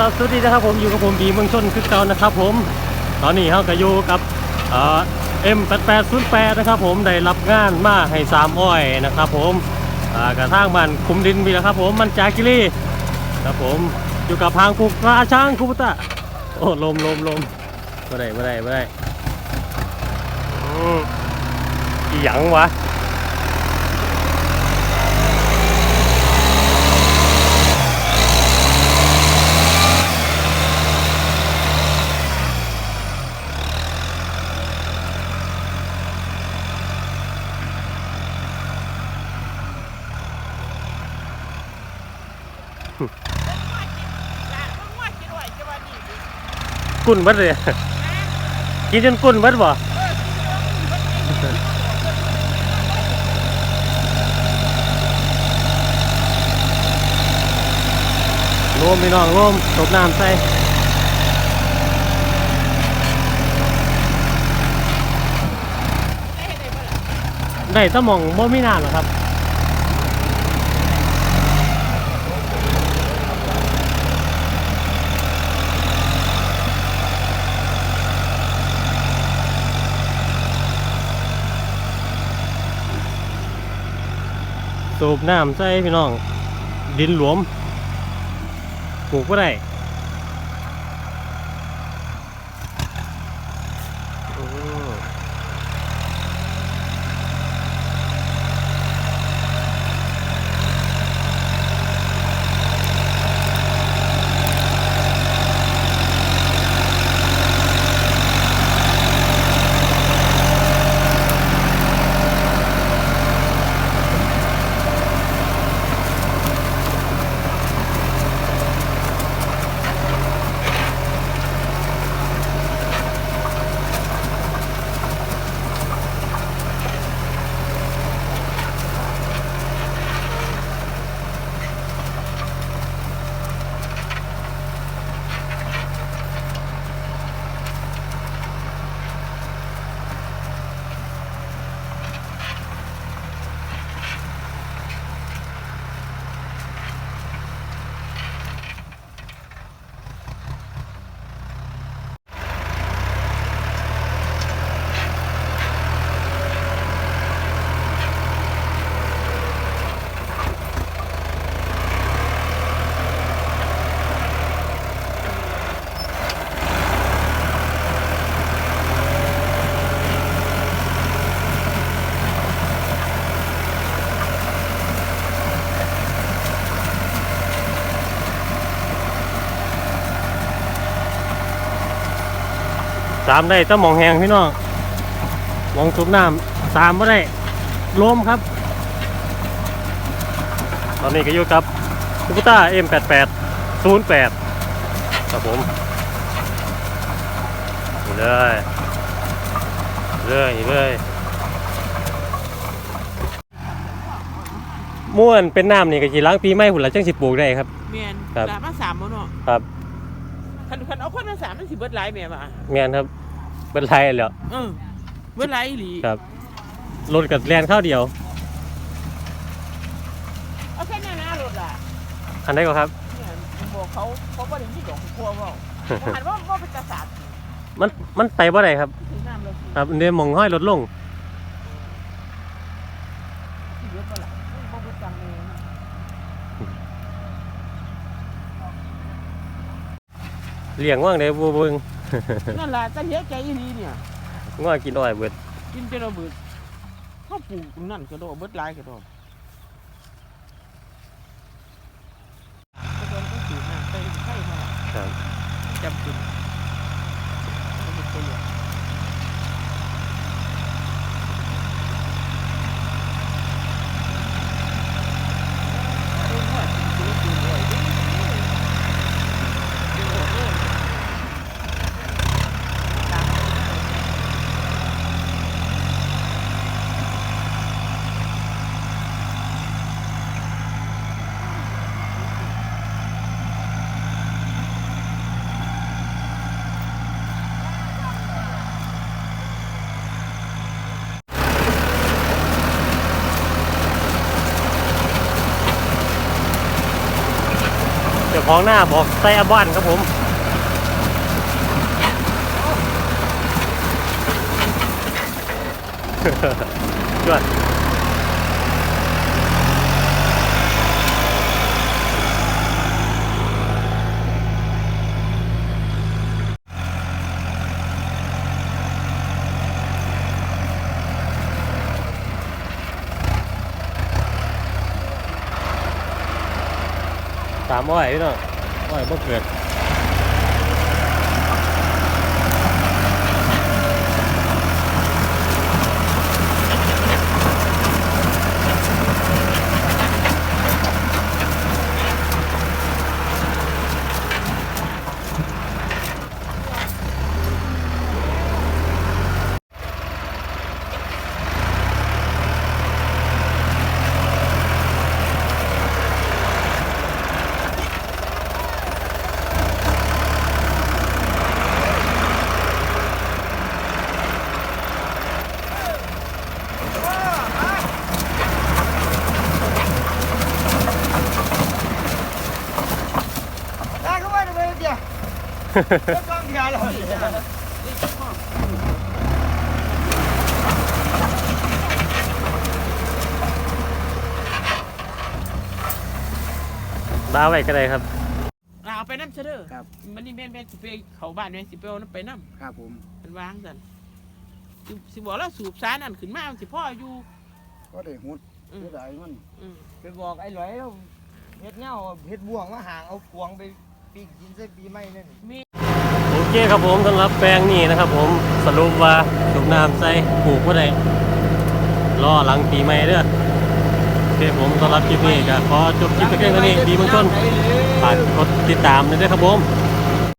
สวัสดีนะครับผมอยู่กับผมบีเมืองชนคือเก่านะครับผม ตอนนี้เขาก็อยู่กับเอ่อ M8808 นะครับผมได้รับงานมาให้สามอ้อยนะครับผมกระทางบ้านคุมดินมีแล้วครับผมมันจากิรีครับผมอยู่กับพางภูราช้างคุปตะโอ้ลมลมลมไม่ได้ไม่ได้ไม่ได้อืมอีหยังวะ กุ่นบัดเลยกินจนกุ่นบัดบ่รวมพี่น้องรวมตบน้ำใส่ได้สมองบ่มีนานหรอครับ สูบน้ำใส่พี่น้อง ดินหลวมปลูกก็ได้อืม สามได้ต้องมองแหงพี่น้องมองสูบน้ำสามไม่ได้ลมครับ ตอนนี้ก็อยู่กับคูปต้า M88 08ครับผมนี่เลยเลยเลยม่วนเป็นน้ำนี่ก็จีล้างปีใหม่หุ่นละจังสิปลูกได้ครับเมียนครับสามมาสามแล้วเนาะครับ คันคันเอาคนมาสามมันสิเบิดหลายแม่ป่ะแม่นครับเป็นไรแล้วเออเบิดหลายอีหลีครับรถกับแลนข้าวเดียว เอาแค่นั้นนะรถล่ะอันได้ก็ครับ เนี่ยผมบอกเขาเขาบ่ได้มีดอกกลัวเว่าผมหันว่าว่าเป็นตาสาดมันมันไปบ่ได้ครับ ถึงน้ำเราสิครับเดี๋ยวมองห้อยลดลง สิเบิดบ่ล่ะบ่เบิดตังค์เอง เลี้ยงว่างเด้บัวเบิงนั่นล่ะตาเหี้ยใจอีหลีเนี่ยง่วงกินอ้อยเบิดกินจนเราเบิดเขาปลูกนั่นก็ดอกเบิดหลายก็ดอกก็โดนเขาสูบน้ำไปไข่มาครับจำเป็นเขาเป็นตัวอย่างเออว่าสิเป็นตัวอย่างเด้อเดี๋ยวเดี๋ยวเดี๋ยวตาม อ จ้าของหน้าบอกไส่อาบ้านครับผมจวด สามอ้อยพี่น้องอ้อยบ่เกิด ต้องยาเลยบ้าไว้ก็ได้ครับเอาไปน้ำเสด้อครับ มันนี่แม่นแม่นสิไปเขาบ้านแม่นสิไปเอาน้ำไปน้ำครับผมมันวางสันสิสิบอกแล้วสูบสารนั่นขึ้นมามันสิพ่ออยู่ ก็ได้หุดอืมเสียดายมันอืมไปบอกไอ้หลอยเฮ็ดเงาเฮ็ดบ่วงมาหางเอากวงไป ปีกกินใส่ปีใหม่นั่นมีโอเคครับผมสำหรับแปลงนี้นะครับ ผมสรุปว่าสูบน้ำใส่ปลูกก็ได้รอหลังปีใหม่เด้อโอเคผมสำหรับคลิปนี้ก็ขอจบคลิปไปแค่นี้ดีเมืองชนฝากกดติดตามด้วยนะครับผมค